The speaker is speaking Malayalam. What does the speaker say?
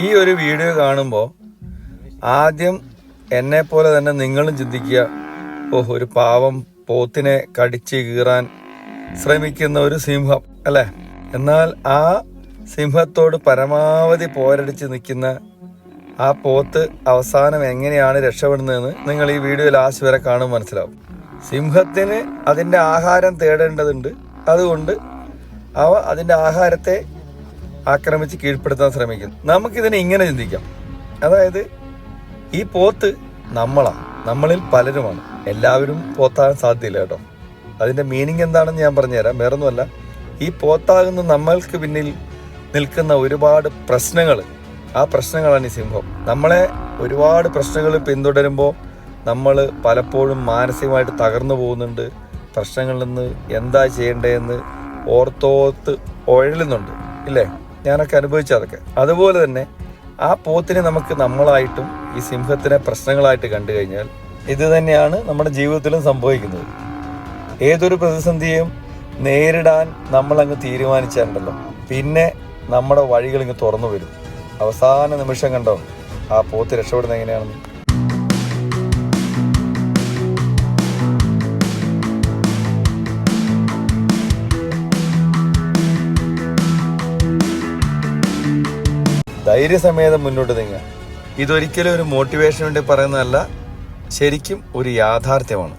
ഈ ഒരു വീഡിയോ കാണുമ്പോൾ ആദ്യം എന്നെ പോലെ തന്നെ നിങ്ങളും ചിന്തിക്കുക ഓ ഒരു പാവം പോത്തിനെ കടിച്ച് കീറാൻ ശ്രമിക്കുന്ന ഒരു സിംഹം അല്ലേ? എന്നാൽ ആ സിംഹത്തോട് പരമാവധി പോരടിച്ച് നിൽക്കുന്ന ആ പോത്ത് അവസാനം എങ്ങനെയാണ് രക്ഷപ്പെടുന്നതെന്ന് നിങ്ങൾ ഈ വീഡിയോ ലാസ്റ്റ് വരെ കാണും മനസ്സിലാവും. സിംഹത്തിന് അതിന്റെ ആഹാരം തേടേണ്ടതുണ്ട്. അതുകൊണ്ട് അവ അതിന്റെ ആഹാരത്തെ ആക്രമിച്ച് കീഴ്പ്പെടുത്താൻ ശ്രമിക്കുന്നു നമുക്കിതിനെ ഇങ്ങനെ ചിന്തിക്കാം. അതായത് ഈ പോത്ത് നമ്മളാണ്. നമ്മളിൽ പലരുമാണ്. എല്ലാവരും പോത്താകാൻ സാധ്യതയില്ല കേട്ടോ. അതിന്റെ മീനിങ് എന്താണെന്ന് ഞാൻ പറഞ്ഞുതരാം. വേറൊന്നുമല്ല. ഈ പോത്താകുന്ന നമ്മൾക്ക് പിന്നിൽ നിൽക്കുന്ന ഒരുപാട് പ്രശ്നങ്ങൾ. ആ പ്രശ്നങ്ങളാണ് ഈ സിംഹം. നമ്മളെ ഒരുപാട് പ്രശ്നങ്ങൾ പിന്തുടരുമ്പോൾ നമ്മൾ പലപ്പോഴും മാനസികമായിട്ട് തകർന്നു പോകുന്നുണ്ട്. പ്രശ്നങ്ങളിൽ നിന്ന് എന്താ ചെയ്യേണ്ടതെന്ന് ഓർത്തോർത്ത് ഉഴലുന്നുണ്ട്. ഇല്ലേ? ഞാനൊക്കെ അനുഭവിച്ചതൊക്കെ. അതുപോലെ തന്നെ ആ പോത്തിനെ നമുക്ക് നമ്മളായിട്ടും ഈ സിംഹത്തിനെ പ്രശ്നങ്ങളായിട്ട് കണ്ടു കഴിഞ്ഞാൽ ഇത് തന്നെയാണ് നമ്മുടെ ജീവിതത്തിലും സംഭവിക്കുന്നത്. ഏതൊരു പ്രതിസന്ധിയും നേരിടാൻ നമ്മളങ്ങ് തീരുമാനിച്ചിട്ടുണ്ടല്ലോ പിന്നെ നമ്മുടെ വഴികൾ ഇങ്ങ് തുറന്നു വരും. അവസാന നിമിഷം കണ്ടോ? ആ പോത്ത് രക്ഷപ്പെടുന്നത് എങ്ങനെയാണെന്ന്? ധൈര്യസമേതം മുന്നോട്ട് നീങ്ങുക. ഇതൊരിക്കലും ഒരു മോട്ടിവേഷൻ വേണ്ടി പറയുന്നതല്ല ശരിക്കും ഒരു യാഥാർത്ഥ്യമാണ്.